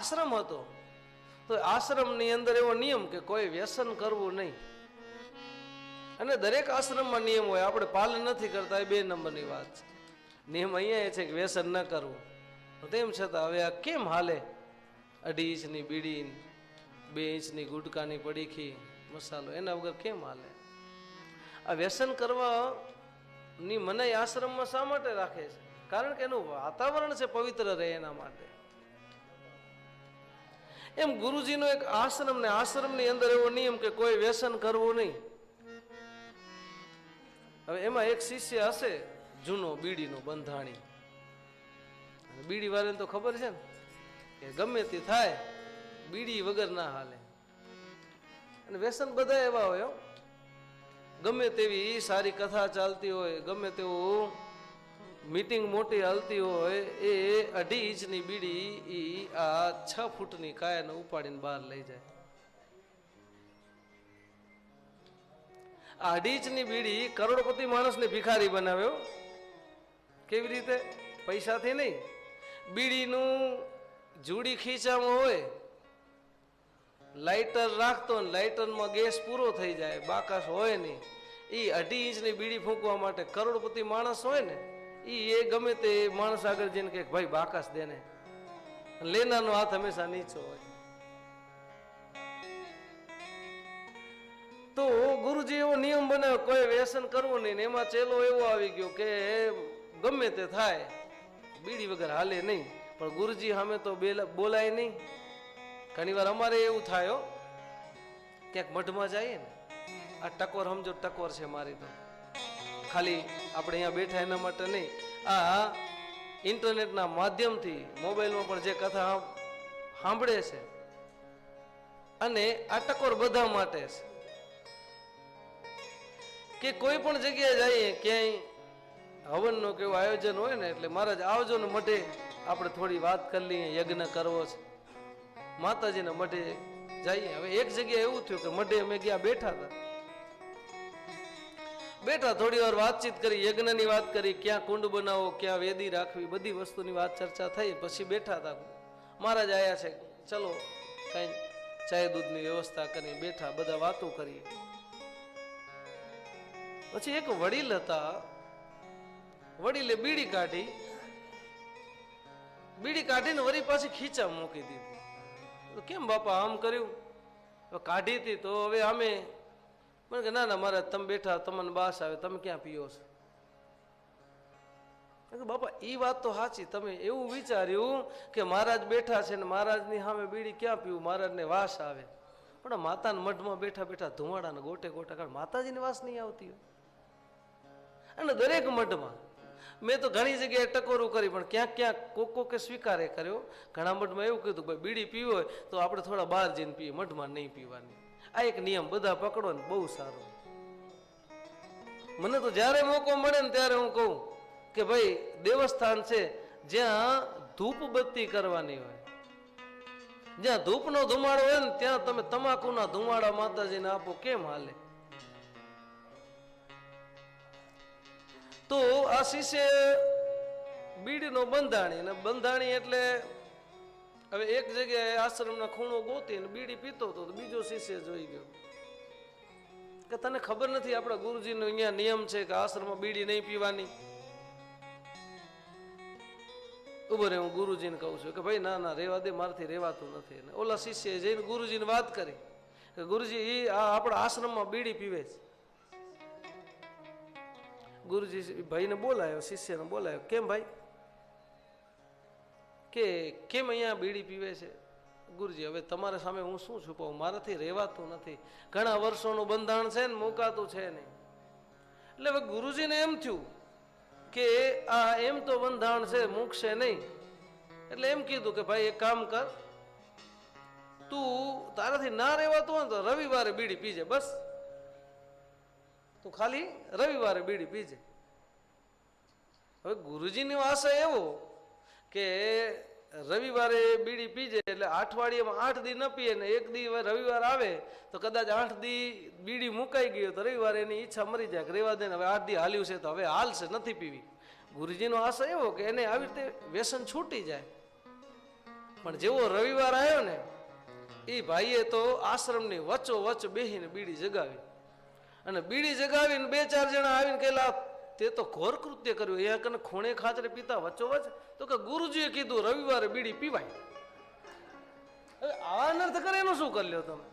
આશ્રમ હતો. તો આશ્રમની અંદર એવો નિયમ કે કોઈ વ્યસન કરવું નહીં. અને દરેક આશ્રમમાં નિયમ હોય, આપણે પાલન નથી કરતા, એ બે નંબરની વાત છે. નિયમ અહીંયા છે કે વ્યસન ન કરવું. તેમ છતાં હવે આ કેમ હાલે? અઢી ઇંચની બીડી, બે ઇંચની ગુટકાની પડીખી, મસાલો, એના વગર કેમ હાલે? આ વ્યસન કરવાની મનાઈ આશ્રમમાં શા માટે રાખે છે? કારણ કે એનું વાતાવરણ છે પવિત્ર રહે એના માટે. એમ ગુરુજીનો એક આશ્રમ ને આશ્રમની અંદર એવો નિયમ કે કોઈ વ્યસન કરવું નહીં. હવે એમાં એક શિષ્ય હશે, જૂનો બીડીનો બંધાણી. બીડી વાળાને તો ખબર છે ને કે ગમે તે થાય, બીડી વગર ના હાલે. અને વ્યસન બધા એવા હોય. ગમે તેવી સારી કથા ચાલતી હોય, ગમે તેવું મીટિંગ મોટી હાલતી હોય એ અઢી ઇંચની બીડી ઈ આ છ ફૂટની કાયાને ઉપાડીને બહાર લઈ જાય. આ અઢી ઇંચની બીડી કરોડપતિ માણસને ભિખારી બનાવ્યો કેવી રીતે? પૈસાથી નહીં. બીડીનું જુડી ખીચામાં હોય, લાઇટર રાખતો ને લાઇટરમાં ગેસ પૂરો થઈ જાય બાકાશ હોય નહીં. એ અઢી ઇંચની બીડી ફૂંકવા માટે કરોડપતિ માણસ હોય ને એ ગમે તે માણસ આગળ જઈને કે ભાઈ બાકાશ દેને લેનારનો હાથ હંમેશા નીચો હોય. તો ગુરુજી એવો નિયમ બનાવ્યો, કોઈ વ્યસન કરવું નહીં એમાં ચેલો એવો આવી ગયો કે ગમે તે થાય, બીડી વગર હાલે નહીં. પણ ગુરુજી સામે તો બેલા- બોલાય નહીં. ઘણી વાર અમારે એવું થાય ક્યાંક મઢમાં જઈએ ને, આ ટકોર, સમજો ટકોર છે મારી તો. ખાલી આપણે અહીંયા બેઠા એના માટે નહીં. આ ઇન્ટરનેટના માધ્યમથી મોબાઈલમાં પણ જે કથા સાંભળે છે અને આ ટકોર બધા માટે છે. કે કોઈ પણ જગ્યાએ જઈએ ક્યાંય હવનનો કેવું આયોજન હોય ને એટલે મહારાજ આવજો ને મઢે આપણે થોડી વાત કરી લઈએ, યજ્ઞ કરવો છે. માતાજીના મઢે જઈએ. હવે એક જગ્યાએ એવું થયું કે મઢે અમે ગયા બેઠા હતા. બેઠા થોડી વાર વાતચીત કરી, યજ્ઞની વાત કરી, ક્યાં કુંડ બનાવો, ક્યાં વેદી રાખવી, બધી વસ્તુની વાત ચર્ચા થઈ, પછી બેઠા હતા મહારાજ આવ્યા છે ચલો, કઈ ચાય દૂધની વ્યવસ્થા કરી, બેઠા, બધા વાતો કરી. પછી એક વડીલ હતા. વડીલે બીડી કાઢી. બીડી કાઢીને વળી પાછી ખીચા મૂકી દીધી. કેમ બાપા, આમ કર્યું? કાઢી હતી, તો હવે અમે મને કે, ના ના, મારા તમે બેઠા, તમને બાસ આવે, તમે ક્યાં પીઓ છો? બાપા એ વાત તો સાચી. તમે એવું વિચાર્યું કે મહારાજ બેઠા છે ને મહારાજની સામે બીડી ક્યાં પીવું? મહારાજને વાસ આવે. પણ માતાના મઢમાં બેઠા બેઠા ધુમાડાને ગોટે ગોટા કારણ માતાજીની વાસ નહીં આવતી હોય. અને દરેક મઢમાં, મેં તો ઘણી જગ્યાએ ટકોરું કરી, પણ ક્યાંક ક્યાંક કોક કોકે સ્વીકારે કર્યો. ઘણા મઢમાં એવું કીધું ભાઈ, બીડી પીવી હોય તો આપણે થોડા બહાર જઈને પીએ, મઢમાં નહીં પીવાની. આ એક નિયમ, બધા પકડો ને બહુ સારો. મને તો જ્યારે મોકો મળે ને ત્યારે હું કહું કે ભાઈ, દેવસ્થાન છે, જ્યાં ધૂપ બત્તી કરવાની હોય. જ્યાં ધૂપનો ધુમાડો હોય ને ત્યાં તમે તમાકુના ધુમાડા માતાજીને આપો, કેમ હાલે? તો આ શિષ્ય બીડીનો બંધાણી, અને બંધાણી એટલે હવે એક જગ્યાએ આશ્રમના ખૂણો ગોતી અને બીડી પીતો હતો તો બીજો શિષ્ય જોઈ ગયો કે તને ખબર નથી આપણા ગુરુજીનો અહીંયા નિયમ છે કે આશ્રમમાં બીડી નહીં પીવાની? ઊભો રે હું ગુરુજીને કહું છું કે ભાઈ, ના ના, રેવા દે, મારાથી રેવાતું નથી અને ઓલા શિષ્યએ જઈને ગુરુજીને વાત કરી કે ગુરુજી એ આપણા આશ્રમમાં બીડી પીવે છે. ગુરુજી ભાઈને બોલાયો, શિષ્યને બોલાયો, કેમ ભાઈ? કે કેમ અહીંયા બીડી પીવે છે? ગુરુજી, હવે તમારા સામે હું શું છુપાવું? મારાથી રહેવાતું નથી. ઘણા વર્ષોનું બંધાણ છે ને મુકાતું છે નહીં. એટલે હવે ગુરુજીને એમ થયું કે આ એમ તો બંધાણ છે, મૂકશે નહીં. એટલે એમ કીધું કે ભાઈ, એક કામ કર. તું તારાથી ના રહેવાતું હોય તો રવિવારે બીડી પીજે, બસ. તું ખાલી રવિવારે બીડી પીજે. હવે ગુરુજીનો આશય એવો કે રવિવારે બીડી પીજે એટલે અઠવાડિયામાં આઠ દી ન પીએ ને એક દી રવિવાર આવે તો કદાચ આઠ દી બીડી મુકાઈ ગયો તો રવિવારે એની ઈચ્છા મરી જાય કે રેવા દે હવે આઠ દી હાલ્યું છે તો હવે હાલશે, નથી પીવી. ગુરુજીનો આશય એવો કે એને આવી રીતે વ્યસન છૂટી જાય. પણ જેવો રવિવાર આવ્યો ને, એ ભાઈએ તો આશ્રમની વચ્ચો વચ્ચ બેહીને બીડી જગાવી. અને બીડી જગાવીને બે ચાર જણા આવીને કહેલા તે તો ઘોર કૃત્ય કર્યું. એ કને ખૂણે ખાચરે પીતા વચ્ચ તો કે ગુરુજીએ કીધું, રવિવારે બીડી પીવાય. હવે આ અનર્થ કરે એનું શું કરી લ્યો તમે?